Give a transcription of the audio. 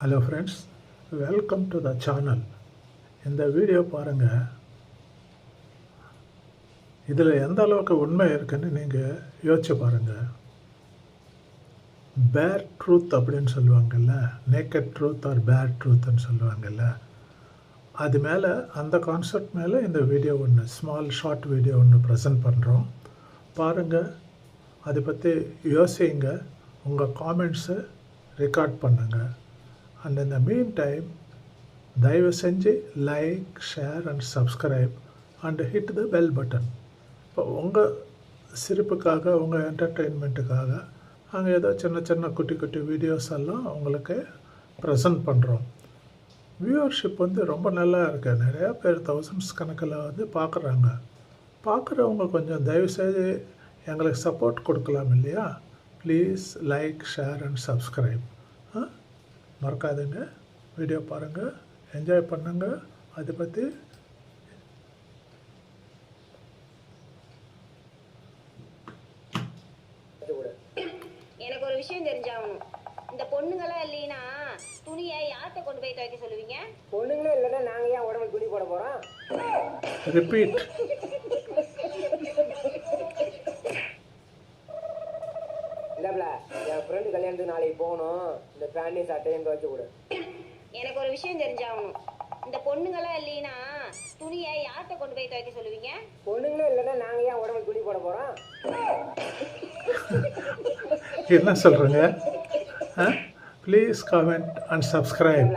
Hello friends welcome to the channel இந்த video பாருங்கள் இதில் எந்த அளவுக்கு உண்மை இருக்குன்னு நீங்கள் யோசிச்சு பாருங்கள் பேர் ட்ரூத் அப்படின்னு சொல்லுவாங்கல்ல நேக்கட் ட்ரூத் ஆர் பேர் ட்ரூத்னு சொல்லுவாங்கல்ல. அது மேலே அந்த கான்செப்ட் மேலே இந்த வீடியோ ஒன்று ஸ்மால் ஷார்ட் வீடியோ ஒன்று ப்ரெசென்ட் பண்ணுறோம் பாருங்கள் அதை பற்றி யோசிங்க உங்கள் காமெண்ட்ஸை ரெக்கார்ட் பண்ணுங்கள் அண்ட் இந்த மீன் டைம் தயவு செஞ்சு like share and subscribe and hit the bell button இப்போ உங்கள் சிரிப்புக்காக உங்கள் என்டர்டெயின்மெண்ட்டுக்காக அங்கே ஏதோ சின்ன சின்ன குட்டி குட்டி வீடியோஸ் எல்லாம் உங்களுக்கு ப்ரெசன்ட் பண்ணுறோம் வியூவர்ஷிப் வந்து ரொம்ப நல்லா இருக்கு. நிறையா பேர் தௌசண்ட்ஸ் கணக்கில் வந்து பார்க்குறாங்க பார்க்குறவங்க கொஞ்சம் தயவுசெய்து எங்களுக்கு சப்போர்ட் கொடுக்கலாம் இல்லையா? Please like share and subscribe மறக்காதுங்க. Video பாருங்கள் என்ஜாய் பண்ணுங்க. அதை பற்றி எனக்கு ஒரு விஷயம் தெரிஞ்சாகணும். இந்த பொண்ணுங்கெல்லாம் இல்லைன்னா துணியை யார்கிட்ட கொண்டு போய் துவைக்க சொல்லுவீங்க? பொண்ணுங்களே இல்லைன்னா நாங்க ஏன் உடம்புல துணி போட போறோம்? ரிப்பீட் இல்லப்ல என் ஃப்ரெண்டு கல்யாணத்துக்கு நாளைக்கு போகணும். இந்த பேண்டையும் சட்டையும் துவைச்சு கொடு. எனக்கு ஒரு விஷயம் தெரிஞ்சாகணும் இந்த பொண்ணுங்கெல்லாம் இல்லைன்னா துணியை யார்கிட்ட கொண்டு போய் துவைக்க சொல்லுவீங்க? பொண்ணுங்களே இல்லைன்னா நாங்க ஏன் உடம்புல துணி போட போறோம்? என்ன சொல்கிறேங்க ப்ளீஸ் கமெண்ட் அண்ட் சப்ஸ்கிரைப்